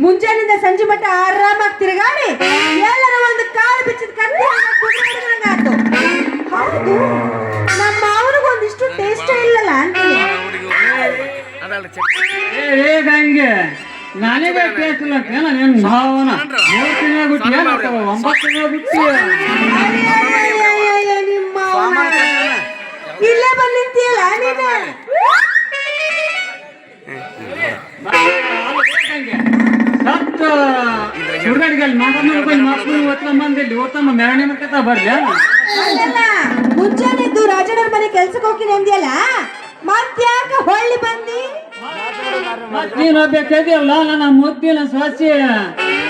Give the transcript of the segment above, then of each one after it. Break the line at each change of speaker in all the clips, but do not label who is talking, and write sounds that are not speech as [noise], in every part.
ಮುಂಜಾನಿಂದ ಸಂಜೆ ಮಟ್ಟ ಆರಾಮಾಗಿ ತಿರುಗಾಡಿ
ಏ ಏ ಗಂಗೆ ನನಗೆ ಕೇಳ್ತಿಲ್ಲ ಕೇಳ ನಿನ್ ಭಾವನ? ಮೂರು ತಿಂಗಳ ಬಿಟ್ಟು ಏನು ಅಥವಾ ಒಂಬತ್ತು ತಿಂಗಳ ಬಿಟ್ಟು
ಅಯ್ಯಯ್ಯಯ್ಯಯ್ಯ, ನಿಮ್ಮ ಮಾವನ. ಇಲ್ಲೇ ಬಂದ್ ನಿಂತಿಯಲ್ಲ ನೀನು
ಸತ್ತ ಹುಡುಗರಿಗೆ ಅಲ್ಲಿ ಮಕ್ಕಳು ಬಂದಿಲ್ಲಿ ಮಾಡ್ಕೊತಾ ಬರ್ಲಿ
ಮನೆ ಕೆಲ್ಸಕ್ಕೆ ಹೋಗಿನಿ ಅಂದ್ಯಲ್ಲ ಮತ್ತ್ಯಾಕ ಹೊಳ್ಳಿ ಬಂದಿ
ನೀನು ಒಬ್ಬಕ್ಕಿದೆಯಲ್ಲ ನನ್ನ ಮುದ್ದಿನ ಸೊಸಿ.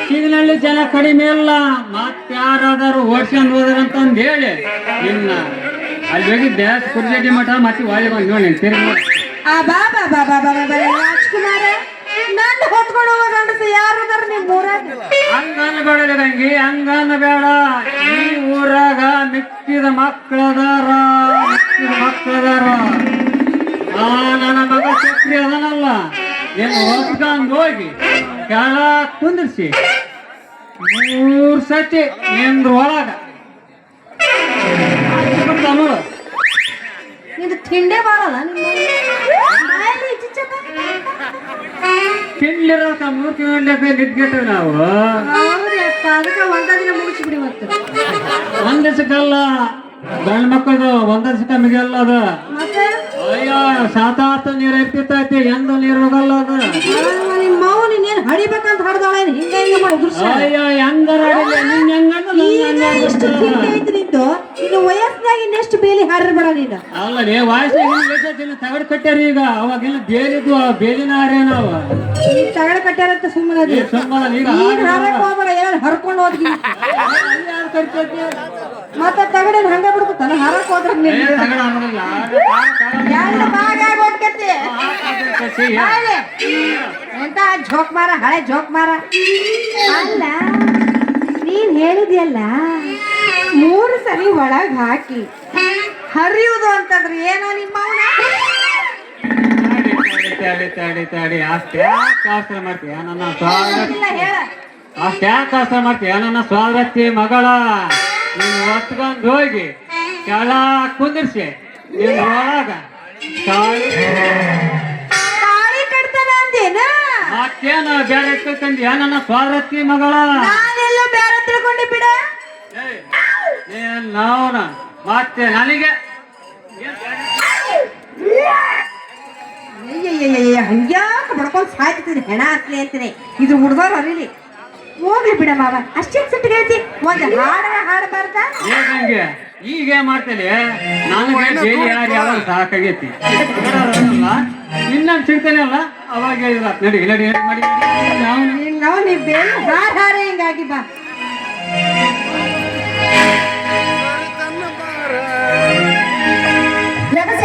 ಸಿಗ್ನಳ್ಳಿ ಜನ ಕಡಿಮೆ ಇಲ್ಲ. ಮತ್ತಾರಾದರೂ ಓಡ್ಸ್ಕೊಂಡು ಹೋದ್ರಂತಂದು ಹೇಳಿ. ಇನ್ನ ಅಲ್ಲಿ ಹೋಗಿದ್ದೆ ಕುರ್ಜಿ ಮಠ ಮತ್ತೆ ಒಳ್ಳೆ ಬಂದು ನೋಡಿ ತಿರುಗಿ ನೋಡಿ.
ಆ ಬಾ ಬಾ ಬಾ ಬಾ ಬಾ ಬಾ ಬಾ ರಾಜ್ಕುಮಾರ. ನನ್ನ ಹೊತ್ಕೊಂಡು ಹೋಗೋ ಯಾರು ಯಾರದಾರ ನಿಮ್ ಊರಾಗ?
ಹಂಗನ ಬೇಡ ಗಂಗಿ ಹಂಗನ್ನ ಬೇಡ ಈ ಊರಾಗ ಮಿಕ್ಕಿದ ಮಕ್ಕಳದಾರ ಮಿಕ್ಕಿದ ಮಕ್ಕಳದಾರ. ಆ ನನ್ನ ಮಗ ಚಕ್ರಿ ಅದನಲ್ಲ. ಏನು ಹೊತ್ಕೊಂಡು ಹೋಗಿ ಕೆಳ ಕುಂದಿರ್ಸಿ. ಮೂರ್ ಸತಿ ನಿಂದ್ರ ಒಳಗ.
ನಿಂದು ತಿಂಡೆ ನಿಮ್ಮ ಚಿಚ್ಚಪ್ಪ.
ತಿಂಡ್ಲಿರೋಕ ಮೂರ್ ತಿಂಗಳಿಗೆ ನಿದ್ಗೆಟ್ಟು ನಾವು.
ಅದಕ್ಕೆ ಒಂದ ದಿನ ಮುಗಿಸ್ಬಿಡಿ ಮತ್ತು.
ಒಂದ್ ದಿವಸಕ್ಕಲ್ಲ ಗಂಡ ಮಕ್ಕಳು ಒಂದ್ ಸಿಕ್ಕ ಮಿಗಲ್ಲ ಅದು? ಅಯ್ಯೋ ಸಾತಾತ ನೀರ್ ಎತ್ತಿತ್ತೈತಿ ಎಂದು ನೀರ್ ಹೋಗಲ್ಲ ಅದ.
ಮಾವು ಹಡಿಬೇಕಂತ ಹಡ್ದಾಳ ಹಿಂಗ
ಅಯ್ಯೋ ಹೆಂಗಾರ ನಿನ್
ಇನ್ನು ವಯಸ್ಸಿನಾಗ ಇನ್ನೆಷ್ಟು ಬೇಲಿ ನೀನು.
ಅಲ್ಲ ರೇ ವಯಸ್ಸಿನ ತಗಡ್ ಕಟ್ಟ್ಯಾರ ಈಗ. ಅವಾಗೆಲ್ಲ ಬೇಲಿದ್ವು ಆ ಬೇಲಿನ ಹಾರೇ ನಾವು.
ಈಗ ಸುಮ್ಮನೆ
ಸುಮ್ಮನೆ ಈಗ
ಹಾರಕ್ ಹೋಗ್ಬೇಡ ಹರ್ಕೊಂಡು ಹೋದ್ಗಿ [laughs] ಮತ್ತೆ ತಗಡೇನ್ ಹಂಗ ಬಿಡ್ತಾನ ಹರಕ್ ಹೋದ್ರ. ಎಂತ ಜೋಕ್ ಮಾರ ಹಳೆ ಜೋಕ್ ಮಾರ ಅಲ್ಲ ನೀನ್ ಹೇಳಿದ್ಯಲ್ಲ ಮೂರು ಸರಿ ಒಳಗ್ ಹಾಕಿ ಹರಿಯುವುದು ಅಂತಂದ್ರೆ ಏನೋ ನಿಮ್ಮ
ತಾಡಿ ತಾಡಿ ತಾಡಿ ಮಾಡ್ತೀಯ ನನ್ನ
ಇಲ್ಲ ಹೇಳ
ಅಷ್ಟ್ ಯಾಕೆ ಕಷ್ಟ ಮಾಡ್ತೀಯ? ನನ್ನ ಸ್ವಾಗತಿ ಮಗಳ. ನೀನು ಹೊತ್ಕೊಂಡು ಹೋಗಿ ಕೆಳ ಕುಂದಿರ್ಸಿ. ನಿನ್ ಒಳಗ. ತಾಳಿ.
ಕಟ್ತಾನ ಅಂದೇನ?
ಮತ್ತೇನು ಬೇರೆ ಇಟ್ಕೊಂಡ್ಯ ನನ್ನ ಸ್ವಾಗತಿ ಮಗಳ?
ನಾನೆಲ್ಲೋ ಬೇರೆ ತಿಳ್ಕೊಂಡು ಬಿಡ.
ಏಯ್, ಏನ್ ನಾವ್ನ? ಮತ್ತೆ ನನಗೆ?
ಅಯ್ಯಯ್ಯಯ್ಯ ಹಂಗ್ಯಾಕ ಬಡ್ಕೊಂಡ್ ಸಾಯ್ತಿದ್ದೀನಿ ಹೆಣ ಹಾಕ್ಲಿ ಅಂತೀನಿ. ಇದು ಹುಡ್ದವ್ರು ಹರಿಲಿ ಹೋಗ್ಲಿ ಬಿಡ ಮಾವ. ಅಷ್ಟೇ ಸಿಟ್ಟಿಗೆ ಹೇಳ್ತಿ ಒಂದ್ ಹಾಡ ಹಾಡಬಾರ್ದ
ಹೇಗಂಗೆ ಈಗ ಏನ್ ಮಾಡ್ತೇನೆ ನಾನು ಬೇರೆ ಯಾರು ಯಾವಾಗ ಸಾಕಾಗೈತಿ. ಇನ್ನೊಂದು ಸಿಗ್ತಾನೆ ಅಲ್ಲ? ಅವಾಗ ಹೇಳಿದ್ರ. ನಡಿ ನಡಿ ನಡಿ ಮಾಡಿ ನಾವು
ಹಿಂಗ ನೀ ಬೇರೆ ಹಾಡ್ ಹಾಡ ಹಿಂಗಾಗಿ ಬಾ. ಎಗಸ್,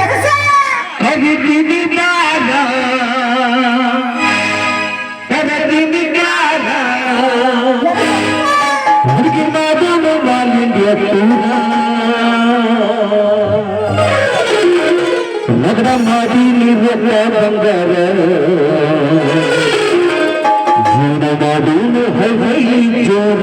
ನಗರ ಮಾಡಿ ನೀವು ಬಂಗಾರ. ಜೀವನ ಹೈ ಜೋರ.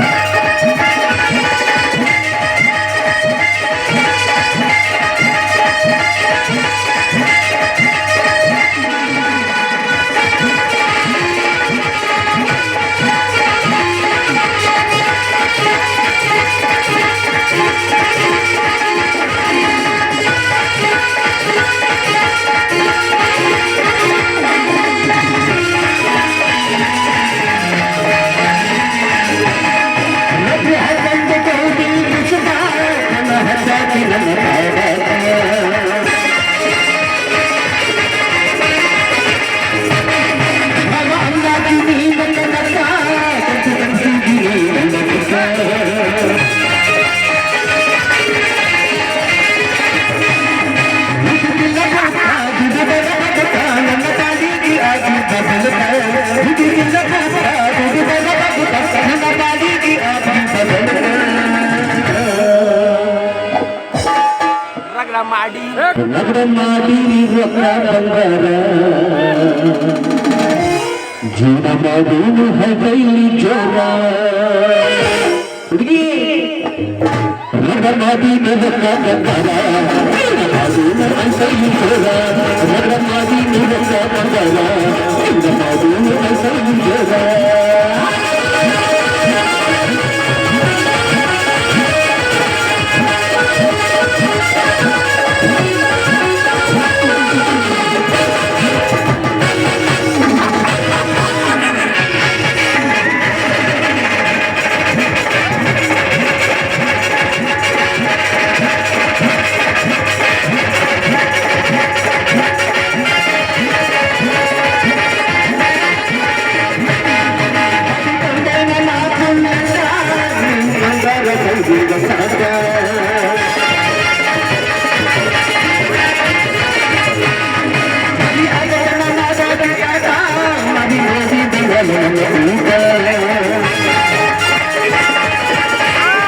ಮಾಡಿ
ನಗರ ಮಾಡಿ ರೊಕ್ಕ ಬಂಗಾರ ಜೀವನ ಮಾಡೋನು ಹೈಲಿ ಜೋರ ಹುಡುಗಿ ನಗರ ಮಾಡಿ ರೊಕ್ಕ ಬಂದರ ಮಾಡೋನು ಹೈಲಿ ಜೋರ ರೊಕ್ಕ ಮಾಡೋನು ಹೈಲಿ ಜೋರ